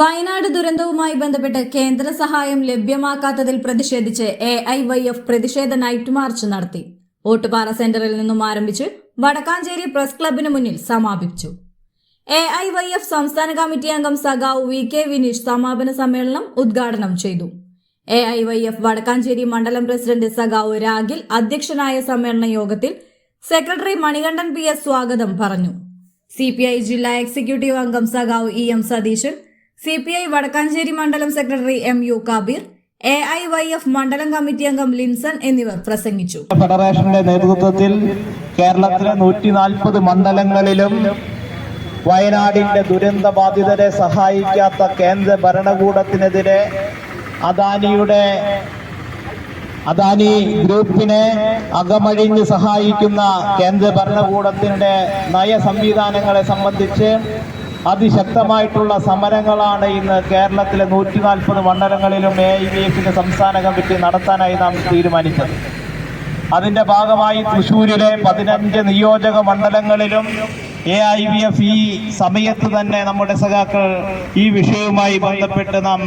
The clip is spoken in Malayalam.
വയനാട് ദുരന്തവുമായി ബന്ധപ്പെട്ട് കേന്ദ്ര സഹായം ലഭ്യമാക്കാത്തതിൽ പ്രതിഷേധിച്ച് എ ഐ വൈ എഫ് പ്രതിഷേധ നൈറ്റ് മാർച്ച് നടത്തി. ഓട്ടുപാറ സെന്ററിൽ നിന്നും ആരംഭിച്ച് വടക്കാഞ്ചേരി പ്രസ് ക്ലബിന് മുന്നിൽ സമാപിച്ചു. എ ഐ വൈ എഫ് സംസ്ഥാന കമ്മിറ്റി അംഗം സഖാവ് വി കെ വിനീഷ് സമാപന സമ്മേളനം ഉദ്ഘാടനം ചെയ്തു. A I Y F Vadakkanchery മണ്ഡലം പ്രസിഡന്റ് സഖാവ് രാഗിൽ അധ്യക്ഷനായ സമ്മേളന യോഗത്തിൽ സെക്രട്ടറി മണികണ്ഠൻ പി എസ് സ്വാഗതം പറഞ്ഞു. സി പി ഐ ജില്ലാ എക്സിക്യൂട്ടീവ് അംഗം സഖാവ് E M Satheesan C P I Vadakkanchery മണ്ഡലം secretary M U Kabeer A I Y F മണ്ഡലം കമ്മിറ്റി അംഗം ലിൻസൺ എന്നിവർ പ്രസംഗിച്ചു. ഫെഡറേഷന്റെ നേതൃത്വത്തിൽ കേരളത്തിലെ നൂറ്റി നാൽപ്പത് മണ്ഡലങ്ങളിലും വയനാടിന്റെ ദുരന്ത ബാധിതരെ സഹായിക്കാത്ത കേന്ദ്ര ഭരണകൂടത്തിനെതിരെ അദാനിയുടെ അദാനി ഗ്രൂപ്പിനെ അകമഴിഞ്ഞ് സഹായിക്കുന്ന കേന്ദ്ര ഭരണകൂടത്തിന്റെ നയ സംവിധാനങ്ങളെ സംബന്ധിച്ച് അതിശക്തമായിട്ടുള്ള സമരങ്ങളാണ് ഇന്ന് കേരളത്തിലെ നൂറ്റി നാൽപ്പത് മണ്ഡലങ്ങളിലും എ ഐ വി എഫിന്റെ സംസ്ഥാന കമ്മിറ്റി നടത്താനായി നാം തീരുമാനിച്ചത്. അതിന്റെ ഭാഗമായി തൃശൂരിലെ പതിനഞ്ച് നിയോജക മണ്ഡലങ്ങളിലും എ ഐ വി എഫ് ഈ സമയത്ത് തന്നെ നമ്മുടെ സഖാക്കൾ ഈ വിഷയവുമായി ബന്ധപ്പെട്ട് നാം